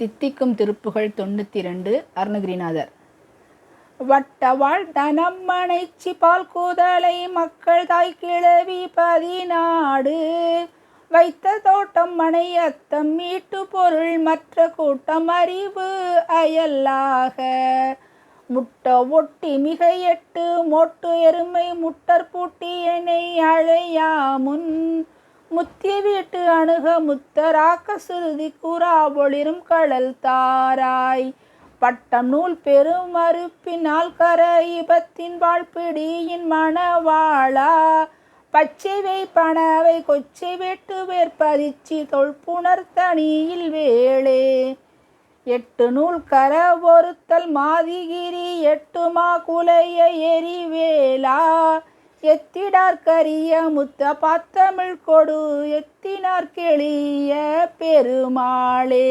தித்திக்கும் திருப்புகள் தொண்ணூற்றி ரெண்டு அருணகிரிநாதர். வட்டவாள் தனம்மனைச்சி பால் கூதலை மக்கள் தாய் கிழவி பதினாடு. வைத்த தோட்டம் மனை அத்தம் மீட்டு பொருள் மற்ற கூட்டம் அறிவு அயல்லாக. முட்ட ஒட்டி மிக எட்டு மொட்டு எருமை முட்டர் பூட்டி என்னை அழையா முன் முத்திய வீட்டு அணுக முத்தராக்க சுருதி கூறா ஒளிரும் கடல் தாராய். பட்டம் நூல் பெரும் மறுப்பினால் கர இபத்தின் வாழ்பிடியின் மணவாளா. பச்சைவை பணவை கொச்சை வெட்டு வேற்பதிச்சி தொல்புணர் தனியில் வேளே எட்டு நூல் கர ஒருத்தல் மாதிகிரி எட்டுமா குலைய எரிவேலா எத்திடார் கரிய முத்த பாத்தமிழ் கொடு எத்தினார் கெளிய பெருமாளே.